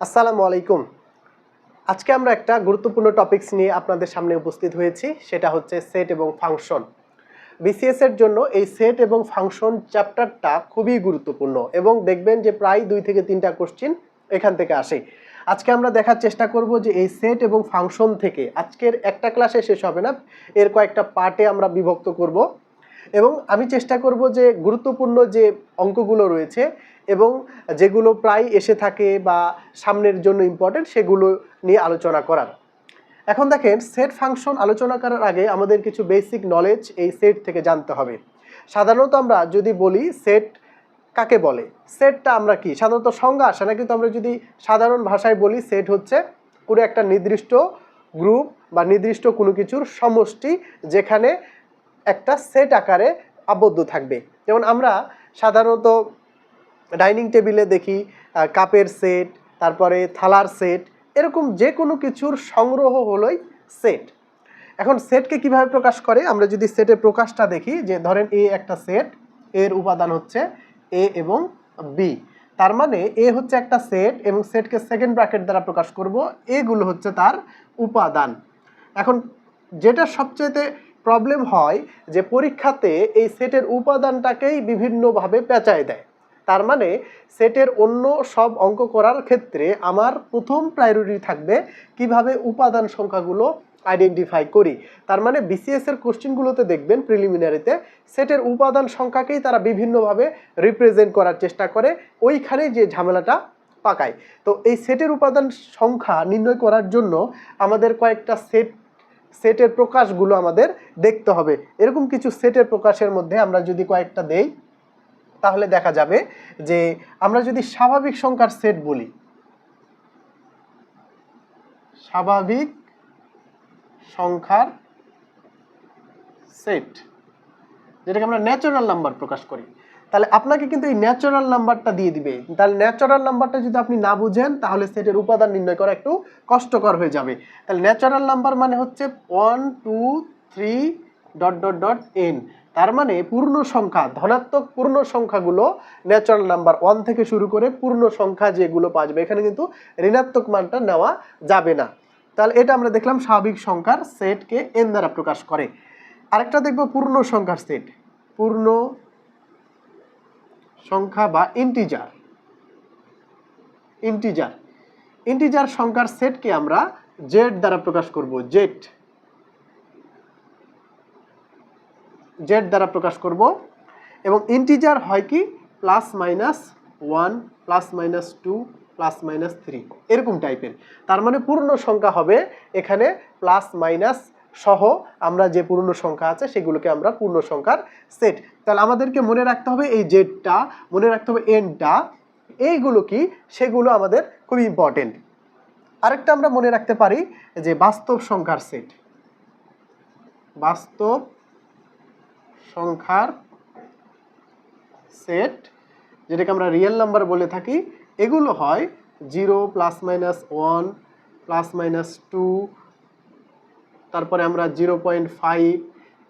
আসসালামু আলাইকুম। আজকে আমরা একটা গুরুত্বপূর্ণ টপিকস নিয়ে আপনাদের সামনে উপস্থিত হয়েছি, সেটা হচ্ছে সেট এবং ফাংশন বিসিএস এর জন্য এই সেট এবং ফাংশন চ্যাপ্টারটা খুবই গুরুত্বপূর্ণ এবং দেখবেন যে প্রায় দুই থেকে তিনটা কোশ্চিন এখান থেকে আসে। আজকে আমরা দেখার চেষ্টা করব যে এই সেট এবং ফাংশন থেকে আজকের একটা ক্লাসে শেষ হবে না, এর কয়েকটা পার্টে আমরা বিভক্ত করব। এবং আমি চেষ্টা করব যে গুরুত্বপূর্ণ যে অঙ্কগুলো রয়েছে এবং যেগুলো প্রায় এসে থাকে বা সামনের জন্য ইম্পর্টেন্ট সেগুলো নিয়ে আলোচনা করার। এখন দেখেন সেট ফাংশন আলোচনা করার আগে আমাদের কিছু বেসিক নলেজ এই সেট থেকে জানতে হবে। সাধারণত আমরা যদি বলি সেট কাকে বলে? সেটটা আমরা কি? সাধারণত সংজ্ঞা আসে না, কিন্তু আমরা যদি সাধারণ ভাষায় বলি সেট হচ্ছে কোনো একটা নির্দিষ্ট গ্রুপ বা নির্দিষ্ট কোনো কিছুর সমষ্টি যেখানে একটা সেট আকারে আবদ্ধ থাকবে। যেমন আমরা সাধারণত ডাইনিং টেবিলে দেখি কাপের সেট তারপরে থালার সেট এরকম যে কোনো কিছুর সংগ্রহ হলোই সেট এখন সেটকে কীভাবে প্রকাশ করে? আমরা যদি সেটের প্রকাশটা দেখি, যে ধরেন এ একটা সেট এর উপাদান হচ্ছে এ এবং বি তার মানে এ হচ্ছে একটা সেট এবং সেটকে সেকেন্ড ব্র্যাকেট দ্বারা প্রকাশ করব। এগুলো হচ্ছে তার উপাদান। এখন যেটা সবচেয়ে প্রবলেম হয় যে পরীক্ষাতে এই সেটের উপাদানটাকেই বিভিন্নভাবে পেঁচায় দেয়। তার মানে সেটের অন্য সব অঙ্ক করার ক্ষেত্রে আমার প্রথম প্রায়োরিটি থাকবে কীভাবে উপাদান সংখ্যাগুলো আইডেন্টিফাই করি। তার মানে বিসিএস এর কোশ্চেনগুলোতে দেখবেন প্রিলিমিনারিতে সেটের উপাদান সংখ্যাকেই তারা বিভিন্নভাবে রিপ্রেজেন্ট করার চেষ্টা করে, ওইখানে যে ঝামেলাটা পাকায়। তো এই সেটের উপাদান সংখ্যা নির্ণয় করার জন্য আমাদের কয়েকটা সেট সেটের প্রকাশগুলো আমাদের দেখতে হবে। এরকম কিছু সেটের প্রকাশের মধ্যে আমরা যদি কয়েকটা দেই, তাহলে দেখা যাবে যে আমরা যদি স্বাভাবিক সংখ্যার সেট বলি, স্বাভাবিক সংখ্যার সেট, যেটাকে আমরা ন্যাচারাল নাম্বার প্রকাশ করি। তাহলে আপনাকে কিন্তু এই ন্যাচারাল নাম্বারটা দিয়ে দিবে। তাহলে ন্যাচারাল নাম্বারটা যদি আপনি না বুঝেন, তাহলে সেটের উপাদান নির্ণয় করা একটু কষ্টকর হয়ে যাবে। তাহলে ন্যাচারাল নাম্বার মানে হচ্ছে one two three dot dot dot N তার মানে পূর্ণ সংখ্যা, ধনাত্মক পূর্ণ সংখ্যাগুলো ন্যাচারাল নাম্বার ওয়ান থেকে শুরু করে পূর্ণ সংখ্যা যেগুলো পাওয়া যাবে, এখানে কিন্তু ঋণাত্মক মানটা নেওয়া যাবে না। তাহলে এটা আমরা দেখলাম স্বাভাবিক সংখ্যার সেটকে এন দ্বারা প্রকাশ করে। আরেকটা দেখব পূর্ণ সংখ্যার সেট পূর্ণ সংখ্যা বা ইন্টিজার ইন্টিজার ইন্টিজার সংখ্যার সেটকে আমরা জেড দ্বারা প্রকাশ করব জেড জেড দ্বারা প্রকাশ করব এবং ইন্টিজার হয় কি plus minus one plus minus two plus minus three এরকম টাইপের তার মানে পূর্ণ সংখ্যা হবে এখানে প্লাস মাইনাস সহ আমরা যে পূর্ণ সংখ্যা আছে সেগুলোকে আমরা পূর্ণ সংখ্যার সেট তাহলে আমাদেরকে মনে রাখতে হবে এই জেডটা মনে রাখতে হবে এনটা এইগুলো কি? সেগুলো আমাদের খুবই ইম্পর্টেন্ট আরেকটা আমরা মনে রাখতে পারি যে বাস্তব সংখ্যার সেট বাস্তব সংখ্যার সেট যেটাকে আমরা রিয়েল নাম্বার বলে থাকি, এগুলো হয় zero plus minus one plus minus two তারপরে আমরা জিরো পয়েন্ট ফাইভ,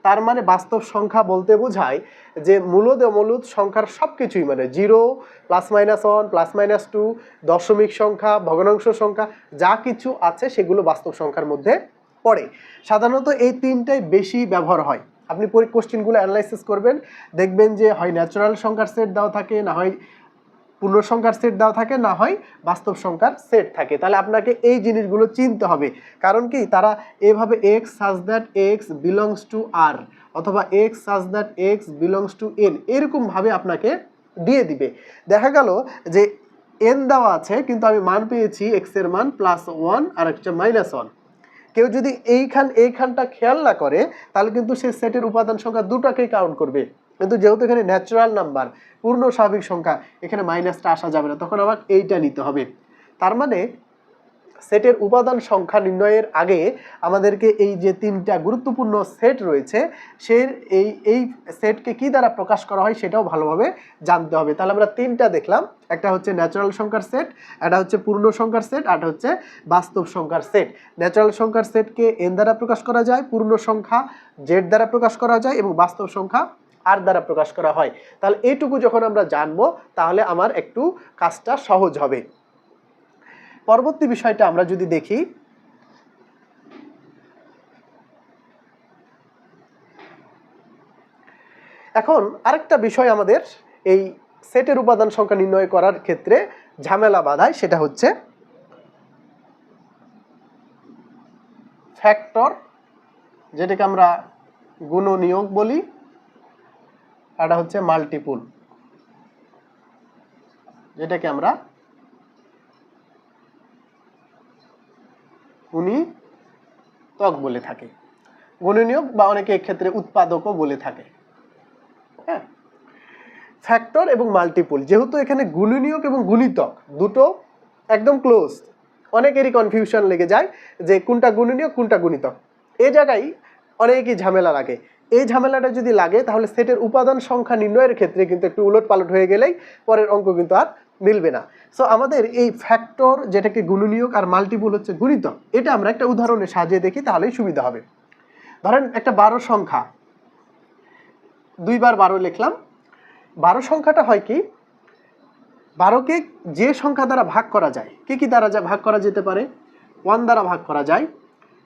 তার মানে বাস্তব সংখ্যা বলতে বোঝায় যে মূলদ অমূলদ সংখ্যার সব কিছুই মানে zero, plus minus one, plus minus two, দশমিক সংখ্যা, ভগ্নাংশ সংখ্যা, যা কিছু আছে সেগুলো বাস্তব সংখ্যার মধ্যে পড়ে। সাধারণত এই তিনটাই বেশি ব্যবহার হয়। আপনি কোশ্চেনগুলো অ্যানালাইসিস করবেন, দেখবেন যে হয় ন্যাচারাল সংখ্যার সেট দেওয়া থাকে, না হয় পূর্ণ সংখ্যার সেট দেওয়া থাকে, না হয় বাস্তব সংখ্যার সেট থাকে। তাহলে আপনাকে এই জিনিসগুলো চিনতে হবে। কারণ কি? তারা এভাবে X such that X belongs to আর অথবা X such that X belongs to N এরকমভাবে আপনাকে দিয়ে দিবে। দেখা গেল যে এন দেওয়া আছে, কিন্তু আমি মান পেয়েছি এক্সের মান প্লাস ওয়ান আর একটা মাইনাস ওয়ান কেউ যদি এইখান, এইখানটা খেয়াল না করে, তাহলে কিন্তু সে সেটের উপাদান সংখ্যা দুটাকেই কাউন্ট করবে। কিন্তু যেহেতু এখানে ন্যাচারাল নাম্বার পূর্ণ স্বাভাবিক সংখ্যা, এখানে মাইনাসটা আসা যাবে না, তখন আমাকে এইটা নিতে হবে। তার মানে সেটের উপাদান সংখ্যা নির্ণয়ের আগে আমাদেরকে এই যে তিনটা গুরুত্বপূর্ণ সেট রয়েছে সে এই এই সেটকে কি দ্বারা প্রকাশ করা হয় সেটাও ভালোভাবে জানতে হবে। তাহলে আমরা তিনটা দেখলাম, একটা হচ্ছে ন্যাচারাল সংখ্যার সেট একটা হচ্ছে পূর্ণ সংখ্যার সেট আর হচ্ছে বাস্তব সংখ্যার সেট ন্যাচারাল সংখ্যার সেটকে এন দ্বারা প্রকাশ করা যায়, পূর্ণ সংখ্যা জেড দ্বারা প্রকাশ করা যায়, এবং বাস্তব সংখ্যা আর দ্বারা প্রকাশ করা হয়। তাহলে এইটুকু যখন আমরা জানব, তাহলে আমার একটু কাজটা সহজ হবে। পরবর্তী বিষয়টা আমরা যদি দেখি, এখন আরেকটা বিষয় আমাদের এই সেটের উপাদান সংখ্যা নির্ণয় করার ক্ষেত্রে ঝামেলা বাধায়, সেটা হচ্ছে ফ্যাক্টর যেটাকে আমরা গুণনীয়ক বলি এটা হচ্ছে মাল্টিপুল যেটাকে আমরা গুণিতক বলে থাকে। গুণনীয়ক বা অনেকে এক্ষেত্রে উৎপাদকও বলে থাকে। হ্যাঁ? ফ্যাক্টর এবং মাল্টিপুল যেহেতু এখানে গুণনীয়ক এবং গুণিতক দুটো একদম ক্লোজ অনেকেরই কনফিউশন লেগে যায় যে কোনটা গুণনীয়ক কোনটা গুণিতক এ জায়গায় অনেকই ঝামেলা লাগে। এই ঝামেলাটা যদি লাগে, তাহলে সেটের উপাদান সংখ্যা নির্ণয়ের ক্ষেত্রে কিন্তু একটু উলট পালট হয়ে গেলেই পরের অঙ্ক কিন্তু আর মিলবে না। সো আমাদের এই ফ্যাক্টর যেটাকে গুণনীয়ক আর মাল্টিপুল হচ্ছে গুণিতক, এটা আমরা একটা উদাহরণে সাজিয়ে দেখি, তাহলেই সুবিধা হবে। ধরেন একটা বারো সংখ্যা। দুইবার বারো লিখলাম। বারো সংখ্যাটা হয় কি? বারোকে যে সংখ্যা দ্বারা ভাগ করা যায়, কি কি দ্বারা যা ভাগ করা যেতে পারে? ওয়ান দ্বারা ভাগ করা যায়।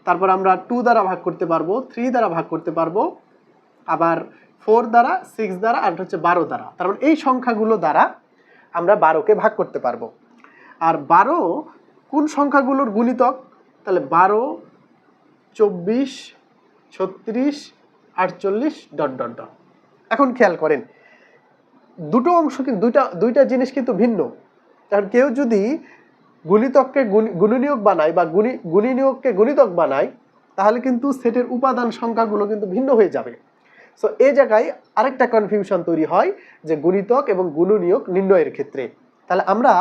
তারপর আমরা টু দ্বারা ভাগ করতে পারব থ্রি দ্বারা ভাগ করতে পারব। আবার ফোর দ্বারা, সিক্স দ্বারা, আর হচ্ছে বারো দ্বারা। তার মানে এই সংখ্যাগুলো দ্বারা আমরা বারোকে ভাগ করতে পারব। আর বারো কোন সংখ্যাগুলোর গুণিতক? তাহলে বারো, চব্বিশ, ছত্রিশ, আটচল্লিশ, ডট ডট ডট। এখন খেয়াল করেন, দুটো অংশ কিন্তু দুইটা দুইটা জিনিস কিন্তু ভিন্ন। কারণ কেউ যদি গুণিতককে গুণ- গুণনীয়ক বানায় বা গুণী, গুণীনিয়োগকে গুণিতক বানায়, তাহলে কিন্তু সেটের উপাদান সংখ্যাগুলো কিন্তু ভিন্ন হয়ে যাবে। সো এই জায়গায় আরেকটা কনফিউশন তৈরি হয় যে গুণিতক এবং গুণনীয়ক নির্ণয়ের ক্ষেত্রে। তাহলে আমরা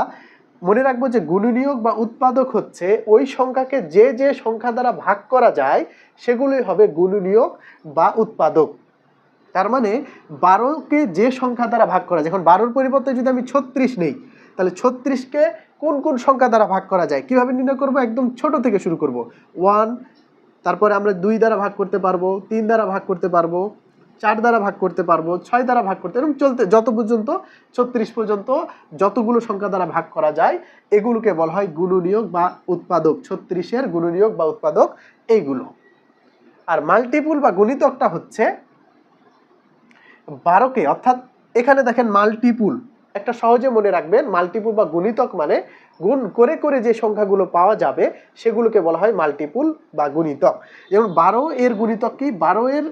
মনে রাখব যে গুণনীয়ক বা উৎপাদক হচ্ছে ওই সংখ্যাকে যে যে সংখ্যা দ্বারা ভাগ করা যায়, সেগুলোই হবে গুণনীয়ক বা উৎপাদক। তার মানে বারোকে যে সংখ্যা দ্বারা ভাগ করা যায়, এখন বারোর পরিবর্তে যদি আমি ছত্রিশ নেই, তাহলে ছত্রিশকে কোন কোন সংখ্যা দ্বারা ভাগ করা যায়, কীভাবে নির্ণয় করব? একদম ছোট থেকে শুরু করব। ওয়ান, তারপরে আমরা দুই দ্বারা ভাগ করতে পারব, তিন দ্বারা ভাগ করতে পারব চার দ্বারা ভাগ করতে পারব, ছয় দ্বারা ভাগ করতে, এরকম চলতে, যত পর্যন্ত, ছত্রিশ পর্যন্ত যতগুলো সংখ্যা দ্বারা ভাগ করা যায়, এগুলোকে বলা হয় গুণনীয়ক বা উৎপাদক। ছত্রিশের গুণনীয়ক বা উৎপাদক, এইগুলো। আর মাল্টিপুল বা গুণিতকটা হচ্ছে বারোকে, অর্থাৎ এখানে দেখেন মাল্টিপুল একটা সহজে মনে রাখবেন মাল্টিপুল বা গুণিতক মানে গুণ করে করে যে সংখ্যাগুলো পাওয়া যাবে, সেগুলোকে বলা হয় মাল্টিপুল বা গুণিতক। যেমন বারো এর গুণিতক কি? বারো এর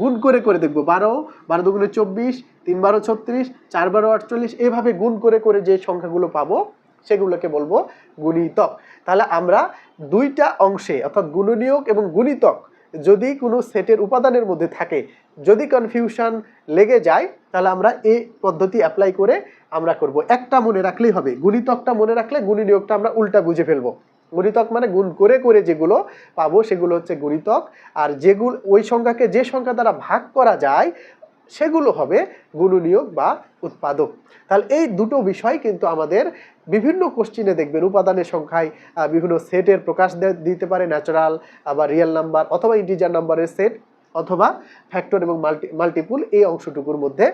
গুণ করে করে দেখব। বারো বারো দুগুণে চব্বিশ, তিন বারো ছত্রিশ, চার বারো আটচল্লিশ, এভাবে গুণ করে করে যে সংখ্যাগুলো পাবো, সেগুলোকে বলব গুণিতক। তাহলে আমরা দুইটা অংশে, অর্থাৎ গুণনীয়ক এবং গুণিতক, যদি কোনো সেটের উপাদানের মধ্যে থাকে, যদি কনফিউশন লেগে যায়, তাহলে আমরা এই পদ্ধতি অ্যাপ্লাই করে আমরা করব। একটা মনে রাখলেই হবে, গুণিতকটা মনে রাখলে গুণনীয়কটা আমরা উল্টা বুঝে ফেলব। গুণিতক মানে গুণ করে করে যেগুলো পাবো, সেগুলো হচ্ছে গুণিতক। আর যেগুলো, ওই সংখ্যাকে যে সংখ্যা দ্বারা ভাগ করা যায়, সেগুলো হবে গুণনীয়ক বা উৎপাদক। তাহলে এই দুটো বিষয় কিন্তু আমাদের বিভিন্ন কোশ্চিনে দেখবেন। উপাদানের সংখ্যায় বিভিন্ন সেটের প্রকাশ দিতে পারে ন্যাচারাল আবার রিয়েল নাম্বার অথবা ইন্টিজার নাম্বারের সেট অথবা ফ্যাক্টর এবং মাল্টি মাল্টিপুল এই অংশটুকুর মধ্যে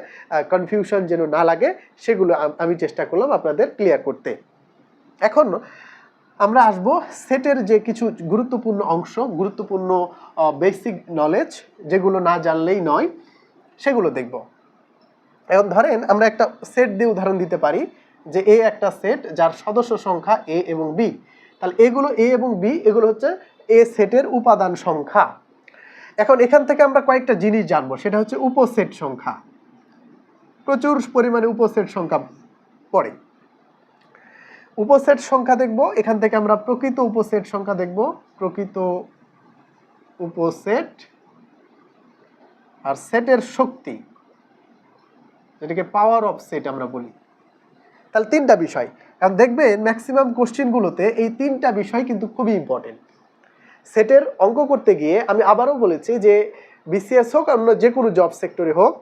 কনফিউশন যেন না লাগে, সেগুলো আমি চেষ্টা করলাম আপনাদের ক্লিয়ার করতে। এখন আমরা আসব সেটের যে কিছু গুরুত্বপূর্ণ অংশ, গুরুত্বপূর্ণ বেসিক নলেজ যেগুলো না জানলেই নয়, সেগুলো দেখব। এখন ধরেন আমরা একটা সেট দিয়ে উদাহরণ দিতে পারি যে এ একটা সেট যার সদস্য সংখ্যা এ এবং বি। তাহলে এগুলো এ এবং বি, এগুলো হচ্ছে এ সেটের উপাদান সংখ্যা। এখন এখান থেকে আমরা কয়েকটা জিনিস জানব, সেটা হচ্ছে উপসেট সংখ্যা। প্রচুর পরিমাণে উপসেট সংখ্যা পড়ে। উপসেট সংখ্যা দেখব। এখান থেকে আমরা প্রকৃত উপসেট সংখ্যা দেখব। প্রকৃত উপসেট আর সেটের শক্তি, যেটাকে পাওয়ার অফ সেট আমরা বলি। তাহলে তিনটা বিষয়। কারণ দেখবেন ম্যাক্সিমাম কোশ্চেনগুলোতে এই তিনটা বিষয় কিন্তু খুবই ইম্পর্টেন্ট সেটের অঙ্ক করতে গিয়ে আমি আবারও বলেছি যে বিসিএস হোক, অন্য যে কোনো জব সেক্টরে হোক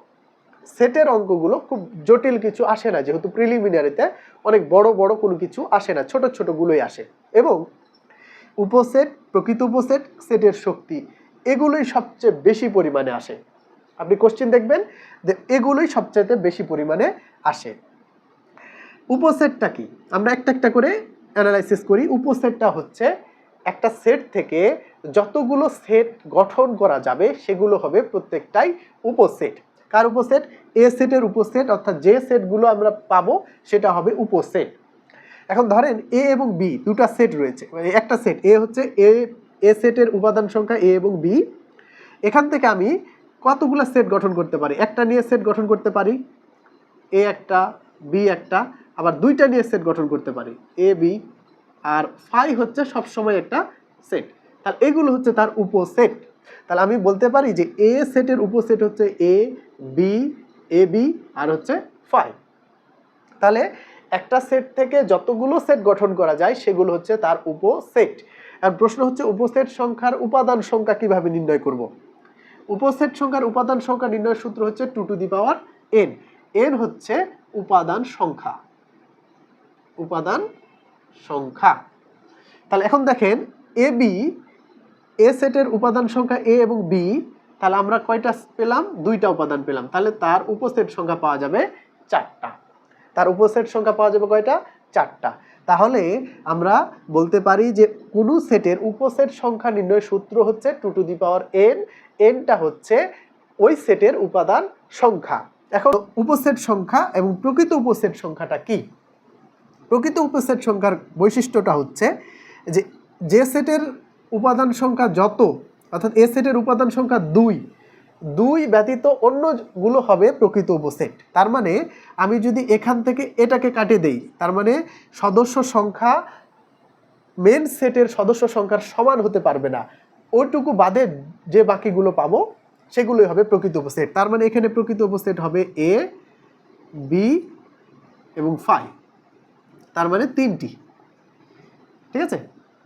সেটের অঙ্কগুলো খুব জটিল কিছু আসে না, যেহেতু প্রিলিমিনারিতে অনেক বড় বড় কোনো কিছু আসে না, ছোট ছোটগুলোই আসে। এবং উপসেট, প্রকৃত উপসেট, সেটের শক্তি, এগুলোই সবচেয়ে বেশি পরিমাণে আসে। আপনি কোশ্চেন দেখবেন যে এগুলোই সবচেয়ে বেশি পরিমাণে আসে। উপসেটটা কি? আমরা একটা একটা করে অ্যানালাইসিস করি। উপসেটটা হচ্ছে একটা সেট থেকে যতগুলো সেট গঠন করা যাবে, সেগুলো হবে প্রত্যেকটাই উপসেট। কার উপসেট? এ সেটের উপসেট, অর্থাৎ যে সেটগুলো আমরা পাবো, সেটা হবে উপসেট। এখন ধরেন এ এবং বি, দুটা সেট রয়েছে। মানে একটা সেট, এ হচ্ছে এ এ সেটের উপাদান সংখ্যা এ এবং বি। এখান থেকে আমি কতগুলো সেট গঠন করতে পারি? একটা নিয়ে সেট গঠন করতে পারি, এ একটা, বি একটা, আবার দুইটা নিয়ে সেট গঠন করতে পারি, এ, বি, আর ফাই হচ্ছে সবসময় একটা সেট। তাহলে এগুলো হচ্ছে তার উপসেট। তাহলে আমি বলতে পারি যে এ সেটের উপসেট হচ্ছে এ বি এ বি আর হচ্ছে ফাইভ তাহলে একটা সেট থেকে যতগুলো সেট গঠন করা যায়, সেগুলো হচ্ছে তার উপসেট। আর প্রশ্ন হচ্ছে, উপসেট সংখ্যার উপাদান সংখ্যা কীভাবে নির্ণয় করব? উপসেট সংখ্যার উপাদান সংখ্যা নির্ণয়ের সূত্র হচ্ছে two to the power N N হচ্ছে উপাদান সংখ্যা। উপাদান সংখ্যা। তাহলে এখন দেখেন এ বি এ সেটের উপাদান সংখ্যা এ এবং বি তাহলে আমরা কয়টা পেলাম? দুইটা উপাদান পেলাম। তাহলে তার উপসেট সংখ্যা পাওয়া যাবে চারটা। তার উপসেট সংখ্যা পাওয়া যাবে কয়টা? চারটা। তাহলে আমরা বলতে পারি যে কোনো সেটের উপসেট সংখ্যা নির্ণয় সূত্র হচ্ছে two to the power N. এনটা হচ্ছে ওই সেটের উপাদান সংখ্যা। এখন উপসেট সংখ্যা এবং প্রকৃত উপসেট সংখ্যাটা কি? প্রকৃত উপসেট সংখ্যার বৈশিষ্ট্যটা হচ্ছে যে যে সেটের উপাদান সংখ্যা যত অর্থাৎ এ সেটের উপাদান সংখ্যা দুই। দুই ব্যতীত অন্যগুলো হবে প্রকৃত উপসেট। তার মানে আমি যদি এখান থেকে এটাকে কাটে দেই, তার মানে সদস্য সংখ্যা মেন সেটের সদস্য সংখ্যার সমান হতে পারবে না। ওইটুকু বাদে যে বাকিগুলো পাবো, সেগুলোই হবে প্রকৃত উপসেট। তার মানে এখানে প্রকৃত উপসেট হবে এ বি এবং ফাই তার মানে তিনটি। ঠিক আছে?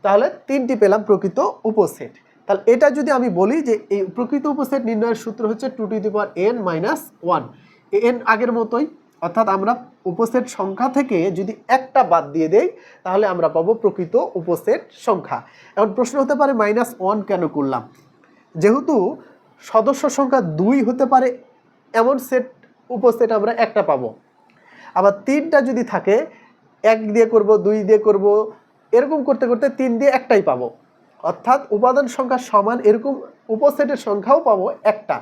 তাহলে তিনটি পেলাম প্রকৃত উপসেট। তাহলে এটা যদি আমি বলি যে এই প্রকৃত উপসেট নির্ণয়ের সূত্র হচ্ছে two to the power N minus one N আগের মতোই, অর্থাৎ আমরা উপসেট সংখ্যা থেকে যদি একটা বাদ দিয়ে দেই, তাহলে আমরা পাবো প্রকৃত উপসেট সংখ্যা। এখন প্রশ্ন হতে পারে মাইনাস ওয়ান কেন করলাম? যেহেতু সদস্য সংখ্যা দুই হতে পারে, এমন সেট উপসেট আমরা একটা পাবো। আবার তিনটা যদি থাকে, এক দিয়ে করব, দুই দিয়ে করব, এরকম করতে করতে তিন দিয়ে একটাই পাবো। অর্থাৎ উপাদান সংখ্যা সমান এরকম উপসেটের সংখ্যাও পাবো একটা।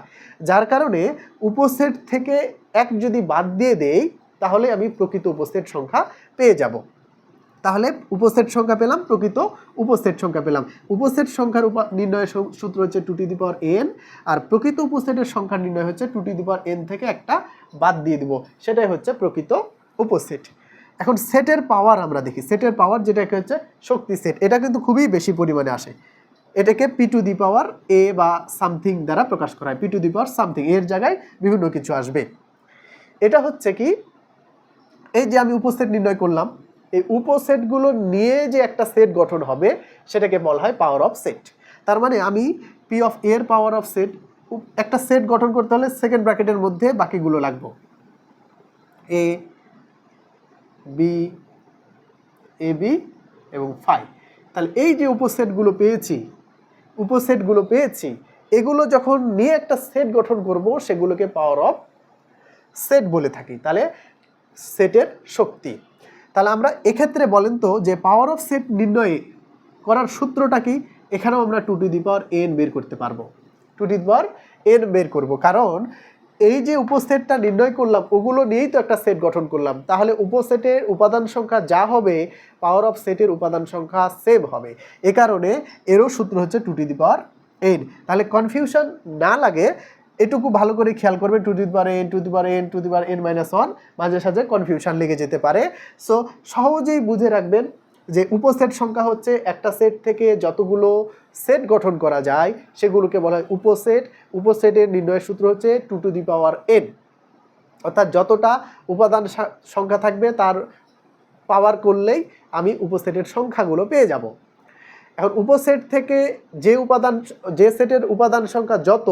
যার কারণে উপসেট থেকে এক যদি বাদ দিয়ে দেই, তাহলে আমি প্রকৃত উপসেট সংখ্যা পেয়ে যাব। তাহলে উপসেট সংখ্যা পেলাম, প্রকৃত উপসেট সংখ্যা পেলাম। উপসেট সংখ্যার উপা নির্ণয়ের সূত্র হচ্ছে টু টি দি পাওয়ার এন আর প্রকৃত উপসেটের সংখ্যা নির্ণয় হচ্ছে টু টি দি পাওয়ার এন থেকে একটা বাদ দিয়ে দিব। সেটাই হচ্ছে প্রকৃত উপসেট। এখন সেটের পাওয়ার আমরা দেখি। সেটের পাওয়ার যেটাকে হচ্ছে শক্তি সেট এটা কিন্তু খুবই বেশি পরিমাণে আসে। এটাকে পি টু দি পাওয়ার এ বা সামথিং দ্বারা প্রকাশ করা হয়। P to the power something এর জায়গায় বিভিন্ন কিছু আসবে। এটা হচ্ছে কি, এই যে আমি উপসেট নির্ণয় করলাম, এই উপসেটগুলো নিয়ে যে একটা সেট গঠন হবে, সেটাকে বলা হয় পাওয়ার অফ সেট তার মানে আমি পি অফ এর পাওয়ার অফ সেট একটা সেট গঠন করতে হলে সেকেন্ড ব্র্যাকেটের মধ্যে বাকিগুলো লাগবে। এ বি এ বি এবং ফাই তাহলে এই যে উপসেটগুলো পেয়েছি উপসেটগুলো পেয়েছি, এগুলো যখন নিয়ে একটা সেট গঠন করব, সেগুলোকে পাওয়ার অফ সেট বলে থাকি। তাহলে সেটের শক্তি। তাহলে আমরা এক্ষেত্রে বলেন তো যে পাওয়ার অফ সেট নির্ণয়ে করার সূত্রটা কি? এখানেও আমরা two to the power N বের করতে পারব। Two to the power N বের করব। কারণ এই যে উপসেটটা নির্ণয় করলাম, ওগুলো নিয়েই তো একটা সেট গঠন করলাম। তাহলে উপসেটের উপাদান সংখ্যা যা হবে পাওয়ার অফ সেটের উপাদান সংখ্যা সেম হবে। এ কারণে এরও সূত্র হচ্ছে two to the power N তাহলে কনফিউশন না লাগে, এটুকু ভালো করে খেয়াল করবে two the power N two the power N two the power N minus one মাঝে সাঝে কনফিউশন লেগে যেতে পারে। সো সহজেই বুঝে রাখবেন যে উপসেট সংখ্যা হচ্ছে একটা সেট থেকে যতগুলো সেট গঠন করা যায়, সেগুলোকে বলা হয় উপসেট। উপসেটের নির্ণয়ের সূত্র হচ্ছে two to the power N অর্থাৎ যতটা উপাদান সংখ্যা থাকবে তার পাওয়ার করলেই আমি উপসেটের সংখ্যাগুলো পেয়ে যাব। এখন উপসেট থেকে যে উপাদান, যে সেটের উপাদান সংখ্যা যত,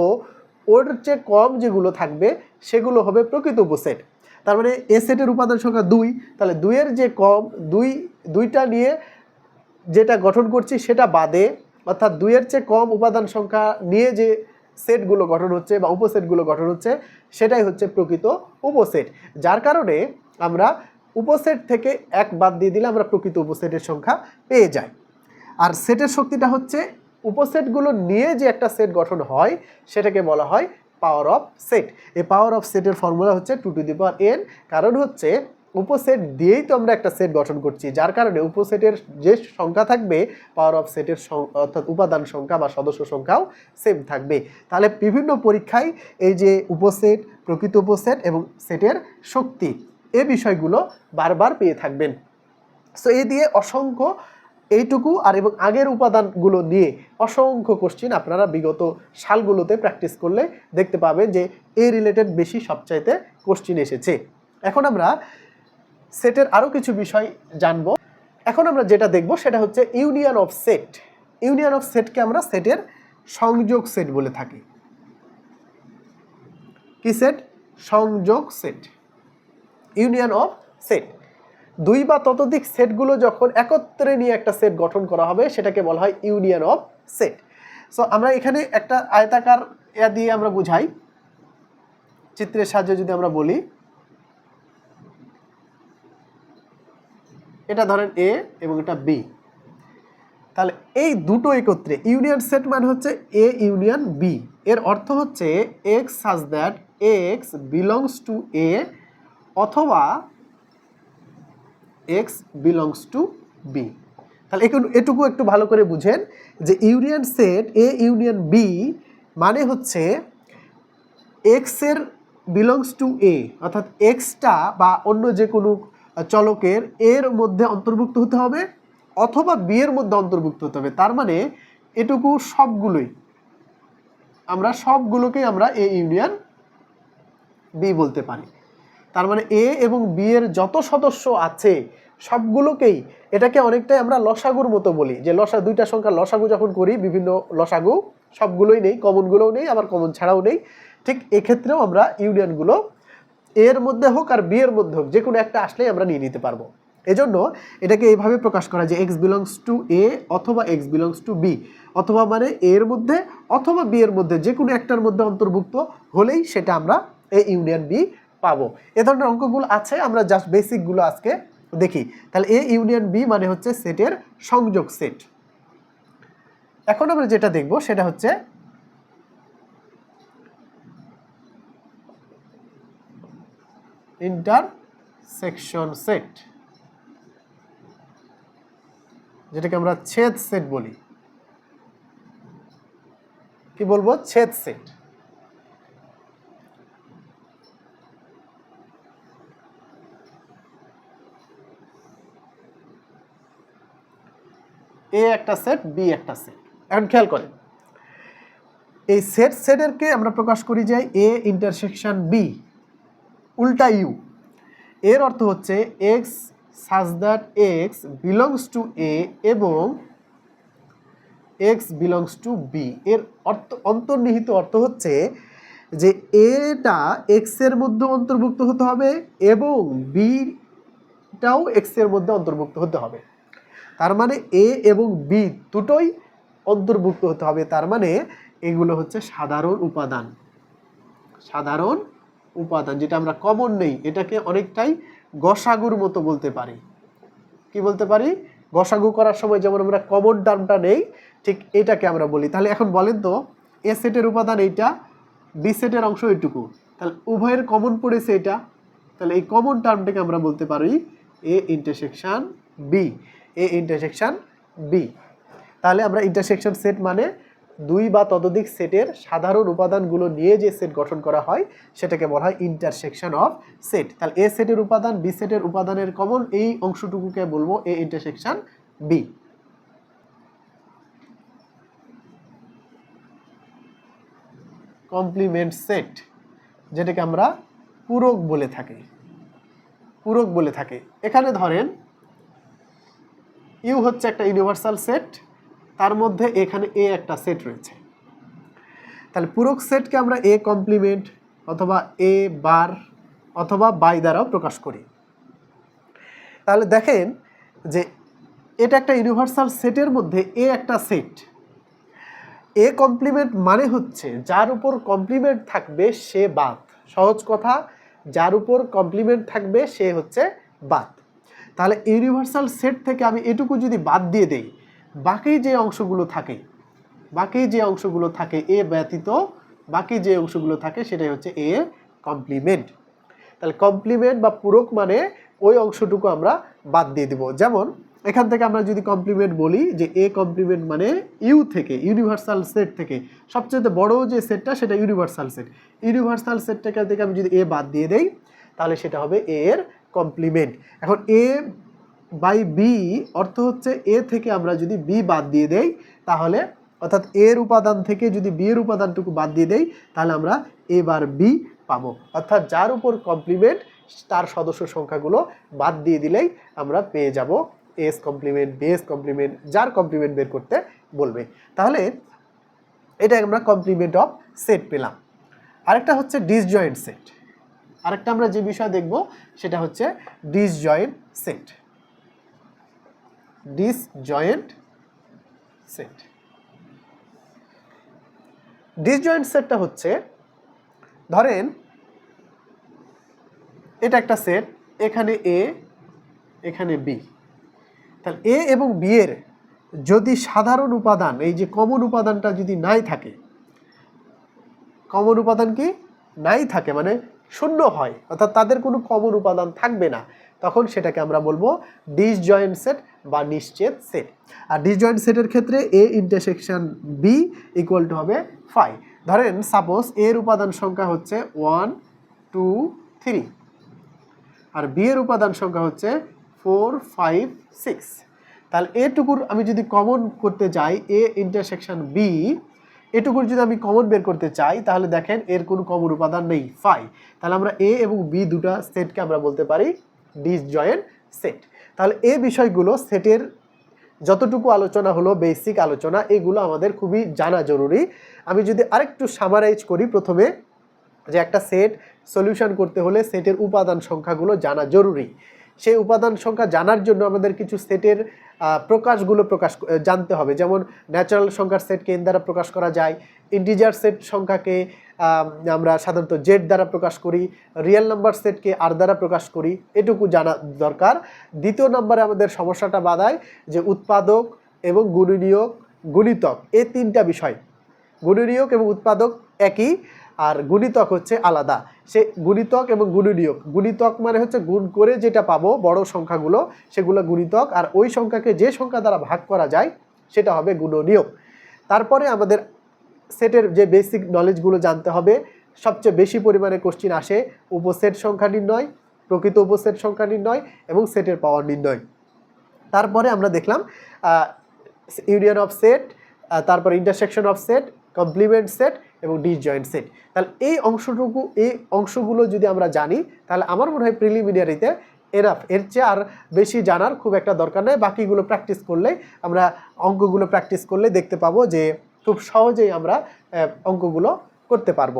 ওর চেয়ে কম যেগুলো থাকবে সেগুলো হবে প্রকৃত উপসেট। তার মানে এ সেটের উপাদান সংখ্যা দুই, তাহলে দুইয়ের যে কম, দুই দুইটা নিয়ে যেটা গঠন করছি সেটা বাদে, অর্থাৎ দুইয়ের চেয়ে কম উপাদান সংখ্যা নিয়ে যে সেটগুলো গঠন হচ্ছে বা উপসেটগুলো গঠন হচ্ছে, সেটাই হচ্ছে প্রকৃত উপসেট। যার কারণে আমরা উপসেট থেকে এক বাদ দিয়ে দিলে আমরা প্রকৃত উপসেটের সংখ্যা পেয়ে যাই। আর সেটের শক্তিটা হচ্ছে উপসেটগুলো নিয়ে যে একটা সেট গঠন হয়, সেটাকে বলা হয় পাওয়ার অফ সেট এই পাওয়ার অফ সেটের ফর্মুলা হচ্ছে two to the power N কারণ হচ্ছে উপসেট দিয়েই তো আমরা একটা সেট গঠন করছি, যার কারণে উপসেটের যে সংখ্যা থাকবে পাওয়ার অফ সেটের অর্থাৎ উপাদান সংখ্যা বা সদস্য সংখ্যাও সেম থাকবে। তাহলে বিভিন্ন পরীক্ষায় এই যে উপসেট প্রকৃত উপসেট এবং সেটের শক্তি, এ বিষয়গুলো বারবার পেয়ে থাকবেন। সো এই দিয়ে অসংখ্য এইটুকু আর এবং আগের উপাদানগুলো নিয়ে অসংখ্য কোশ্চিন আপনারা বিগত সালগুলোতে প্র্যাকটিস করলে দেখতে পাবেন যে এই রিলেটেড বেশি সবচাইতে কোশ্চিন এসেছে। এখন আমরা সেটের আরও কিছু বিষয় জানব। এখন আমরা যেটা দেখব সেটা হচ্ছে union of set union of সেটকে আমরা সেটের সংযোগ সেট বলে থাকি। কি সেট সংযোগ সেট ইউনিয়ন অফ সেট দুই বা ততোধিক সেটগুলো যখন একত্রে নিয়ে একটা সেট গঠন করা হবে, সেটাকে বলা হয় ইউনিয়ন অফ সেট সো আমরা এখানে একটা আয়তাকার দিয়ে আমরা বুঝাই। চিত্রের সাহায্যে যদি আমরা বলি এটা ধরেন এ এবং এটা বি তাহলে এই দুটো একত্রে ইউনিয়ন সেট মানে হচ্ছে এ ইউনিয়ন বি এর অর্থ হচ্ছে X such that X belongs to A অথবা এক্স বিলংস টু বি তাহলে এটুকু একটু ভালো করে বুঝেন যে union set A union B মানে হচ্ছে এক্সের বিলংস টু এ অর্থাৎ এক্সটা বা অন্য যে কোনো চলকের এর মধ্যে অন্তর্ভুক্ত হতে হবে অথবা বি এর মধ্যে অন্তর্ভুক্ত হতে হবে। তার মানে এটুকু সবগুলোই। আমরা সবগুলোকেই আমরা এ ইউনিয়ন বি বলতে পারি। তার মানে এ এবং বি এর যত সদস্য আছে, সবগুলোকেই এটাকে অনেকটাই আমরা লসাগুর মতো বলি। যে লসা, দুইটা সংখ্যা লসাগু যখন করি, বিভিন্ন লসাগু সবগুলোই নেই কমনগুলোও নেই, আবার কমন ছাড়াও নেই, ঠিক এক্ষেত্রেও আমরা ইউনিয়নগুলো এর মধ্যে হোক আর বি এর মধ্যে হোক যে কোনো একটা আসলেই আমরা নিয়ে নিতে পারব। এজন্য এটাকে এইভাবে প্রকাশ করা যে এক্স বিলংস টু এ অথবা এক্স বিলংস টু বি অথবা মানে এর মধ্যে অথবা বি এর মধ্যে যে কোনো একটার মধ্যে অন্তর্ভুক্ত হলেই সেটা আমরা এ ইউনিয়ন বি পাবো। এ ধরনের অঙ্কগুলো আছে, আমরা জাস্ট বেসিকগুলো আজকে দেখি। তাহলে এ ইউনিয়ন বি মানে হচ্ছে সেটের সংযোগ সেট এখন আমরা যেটা দেখব, সেটা হচ্ছে ইন্টারসেকশন সেট, যেটাকে আমরা ছেদ সেট বলি। কি বলব? ছেদ সেট। এ একটা সেট, বি একটা সেট। এখন খেয়াল করেন, এই সেট, সেটেরকে আমরা প্রকাশ করি যে এ ইন্টারসেকশন বি। উল্টা ইউ। এর অর্থ হচ্ছে X such that X belongs to A এবং এক্স বিলংস টু বি। এর অর্থ, অন্তর্নিহিত অর্থ হচ্ছে যে এটা এক্সের মধ্যে অন্তর্ভুক্ত হতে হবে এবং বিটাও এক্সের মধ্যে অন্তর্ভুক্ত হতে হবে। তার মানে এ এবং বি দুটোই অন্তর্ভুক্ত হতে হবে। তার মানে এগুলো হচ্ছে সাধারণ উপাদান। সাধারণ উপাদান, যেটা আমরা কমন নেই, এটাকে অনেকটাই গসাগুর মতো বলতে পারি। কি বলতে পারি? গসাগু করার সময় যেমন আমরা কমন টার্মটা নেই, ঠিক এটাকে আমরা বলি। তাহলে এখন বলেন তো এ সেটের উপাদান এইটা বি সেটের অংশ এইটুকু। তাহলে উভয়ের কমন পড়েছে এটা। তাহলে এই কমন টার্মটাকে আমরা বলতে পারি A intersection B A intersection B তাহলে আমরা ইন্টারসেকশন সেট মানে দুই বা ততোধিক সেটের সাধারণ উপাদানগুলো নিয়ে যে সেট গঠন করা হয়, সেটাকে বলা হয় ইন্টারসেকশন অফ সেট তাহলে এ সেটের উপাদান বি সেটের উপাদানের কমন এই অংশটুকুকে বলব A intersection B complement set যেটাকে আমরা পূরক বলে থাকি। পূরক বলে থাকে। এখানে ধরেন ইউ হচ্ছে একটা ইউনিভার্সাল সেট তার মধ্যে এখানে এ একটা সেট রয়েছে। তাহলে পূরক সেটকে আমরা এ কমপ্লিমেন্ট অথবা এ বার অথবা বাই দ্বারাও প্রকাশ করি। তাহলে দেখেন যে এটা একটা ইউনিভার্সাল সেটের মধ্যে এ একটা সেট এ কমপ্লিমেন্ট মানে হচ্ছে যার উপর কমপ্লিমেন্ট থাকবে সে বাদ। সহজ কথা, যার উপর কমপ্লিমেন্ট থাকবে সে হচ্ছে বাদ। তাহলে ইউনিভার্সাল সেট থেকে আমি এটুকু যদি বাদ দিয়ে দেই বাকি যে অংশগুলো থাকে, বাকি যে অংশগুলো থাকে এ ব্যতীত বাকি যে অংশগুলো থাকে সেটাই হচ্ছে এ কমপ্লিমেন্ট তাহলে কমপ্লিমেন্ট বা পূরক মানে ওই অংশটুকু আমরা বাদ দিয়ে দিব। যেমন, এখান থেকে আমরা যদি কমপ্লিমেন্ট বলি যে এ কমপ্লিমেন্ট মানে ইউ থেকে ইউনিভার্সাল সেট থেকে সবচেয়ে বড় যে সেটটা সেটা ইউনিভার্সাল সেট ইউনিভার্সাল সেটটাকে থেকে আমি যদি এ বাদ দিয়ে দেই, তাহলে সেটা হবে এ এর কমপ্লিমেন্ট এখন এ বাই বি অর্থ হচ্ছে এ থেকে আমরা যদি বি বাদ দিয়ে দেই, তাহলে অর্থাৎ এর উপাদান থেকে যদি বি এর উপাদানটুকু বাদ দিয়ে দেই, তাহলে আমরা এ বার বি পাবো। অর্থাৎ যার উপর কমপ্লিমেন্ট তার সদস্য সংখ্যাগুলো বাদ দিয়ে দিলেই আমরা পেয়ে যাব এস কমপ্লিমেন্ট বেস কমপ্লিমেন্ট যার কমপ্লিমেন্ট বের করতে বলবে। তাহলে এটা আমরা কমপ্লিমেন্ট অফ সেট পেলাম। আরেকটা হচ্ছে ডিসজয়েন্ট সেট আরেকটা আমরা যে বিষয় দেখব, সেটা হচ্ছে disjoint set disjoint set disjoint সেটটা হচ্ছে, ধরেন, এটা একটা সেট এখানে এ এখানে বি তাহলে এ এবং বি এর যদি সাধারণ উপাদান, এই যে কমন উপাদানটা যদি নাই থাকে কমন উপাদান কি? নাই থাকে মানে শূন্য হয়, অর্থাৎ তাদের কোনো কমন উপাদান থাকবে না, তখন সেটাকে আমরা বলব ডিসজয়েন্ট সেট বা নিশ্চেদ সেট। আর ডিসজয়েন্ট সেটের ক্ষেত্রে A intersection B equal to হবে ফাইভ ধরেন সাপোজ এর উপাদান সংখ্যা হচ্ছে ওয়ান টু থ্রি আর বি এর উপাদান সংখ্যা হচ্ছে ফোর ফাইভ সিক্স তাহলে এটুকুর আমি যদি কমন করতে চাই এ ইন্টারসেকশন বি এটুকুর যদি আমি কমন বের করতে চাই, তাহলে দেখেন এর কোনো কমন উপাদান নেই ফাই তাহলে আমরা এ এবং বি দুটা সেটকে আমরা বলতে পারি ডিসজয়েন্ট সেট তাহলে এই বিষয়গুলো সেটের যতটুকু আলোচনা হলো বেসিক আলোচনা, এগুলো আমাদের খুবই জানা জরুরি। আমি যদি আরেকটু সামারাইজ করি প্রথমে, যে একটা সেট সলিউশন করতে হলে সেটের উপাদান সংখ্যাগুলো জানা জরুরি। সেই উপাদান সংখ্যা জানার জন্য আমাদের কিছু সেটের প্রকাশগুলো প্রকাশ জানতে হবে। যেমন ন্যাচারাল সংখ্যার সেটকে এন দ্বারা প্রকাশ করা যায় ইন্টিজার সেট সংখ্যাকে আমরা সাধারণত জেড দ্বারা প্রকাশ করি, রিয়েল নাম্বার সেটকে আর দ্বারা প্রকাশ করি, এটুকু জানা দরকার। দ্বিতীয় নম্বরে আমাদের সমস্যাটা বাধায় যে উৎপাদক এবং গুণনীয়ক, গুণিতক এই তিনটা বিষয়। গুণনীয়ক এবং উৎপাদক একই, আর গুণিতক হচ্ছে আলাদা। সে গুণিতক এবং গুণনীয়ক, গুণিতক মানে হচ্ছে গুণ করে যেটা পাবো, বড় সংখ্যাগুলো, সেগুলো গুণিতক, আর ওই সংখ্যাকে যে সংখ্যা দ্বারা ভাগ করা যায়, সেটা হবে গুণনীয়ক। তারপরে আমাদের সেটের যে বেসিক নলেজগুলো জানতে হবে, সবচেয়ে বেশি পরিমাণে কোশ্চিন আসে উপসেট সংখ্যা নির্ণয়, প্রকৃত উপসেট সংখ্যা নির্ণয় এবং সেটের পাওয়ার নির্ণয়। তারপরে আমরা দেখলাম ইউনিয়ন অফ সেট তারপর intersection of set complement set এবং ডিসজয়েন্ট সেট তাহলে এই অংশটুকু, এই অংশগুলো যদি আমরা জানি, তাহলে আমার মনে হয় প্রিলিমিনারিতে এনাফ এর চেয়ে আর বেশি জানার খুব একটা দরকার নেই। বাকিগুলো প্র্যাকটিস করলে আমরা অঙ্কগুলো প্র্যাকটিস করলে দেখতে পাবো যে খুব সহজেই আমরা অঙ্কগুলো করতে পারব।